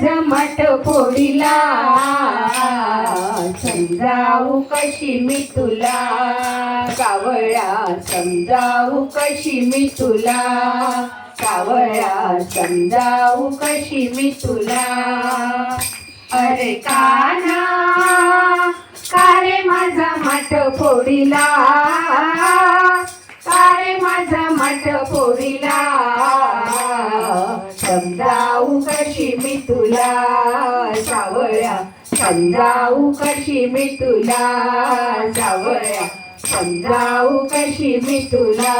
झमट मठ फोडीला. समजावू कशी मी तुला. कावळ्या समजावू कशी मी तुला. कावळ्या समजावू कशी मी तुला. अरे काना कारे माझा मठ फोडीला? कारे माझा मठ फोडीला? कशी मी तुला सावळ्या. समजाऊ कशी मी तुला सावळ्या. समजाऊ कशी मी तुला.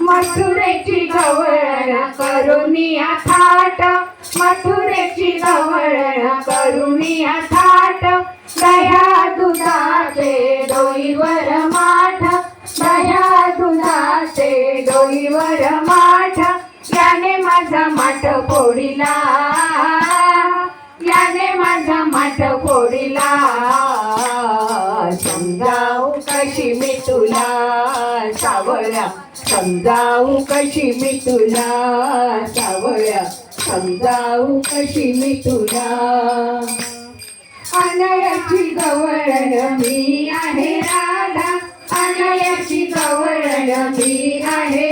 मथुरेची गवळण करुणी थाट. मथुरेची गवळण करुणी थाट. दया दुधाचे डोईवर माठ. दया दुधाचे डोईवर माठ. याने माझा माठ फोडिला. याने माझा माठ फोडिला. समजाऊ कशी मी तुला सावळ्या. समजावू कशी मी तुला सावळ्या. समजाऊ कशी मी तुला. अनयाची गवळण मी आहे राधा. अनयाची गवळण मी आहे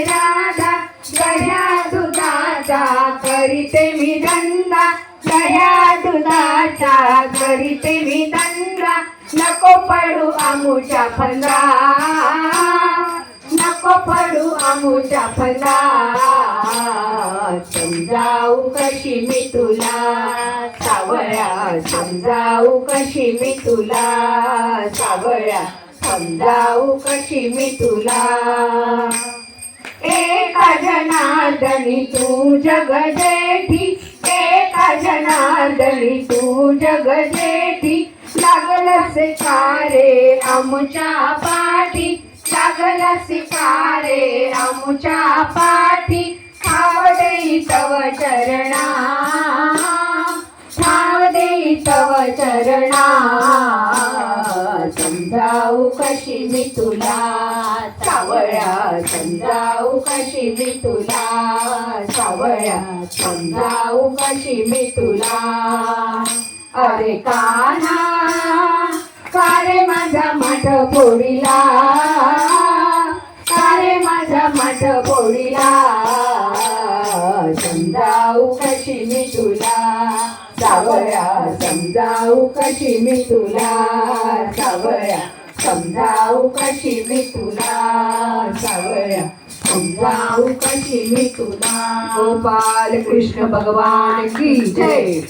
मी धंदा दया दुधाचा करीते मी धंदा नको पडू आमूच्या फंदा. नको पडू आमूच्या फंदा. समजाऊ कशी मी तुला सावळ्या समजाऊ कशी मी तुला. सावळ्या समजाऊ कशी मी तुला. एका जनादनी तू जग जेठी जनार्दनी तू जग जेठी लागलं सिकारे आमुच्या पाठी. लागलस कारे आमच्या पाठी. ठाव देई तव चरणा. ठाव देई तव चरणा. जाऊ कशी मी तुला सावळ्या समजावू कशी मी तुला सावळ्या समजावू कशी मी तुला. अरे काना कारे माझा माठ फोडीला कारे माझा माठ फोडीला. समजावू कशी मी तुला सावळ्या समजावू कशी मी तुला सावळ्या समजावू कशी मी तुला सावळ्या समजावू कशी मी तुला. गोपाल कृष्ण भगवान की जय.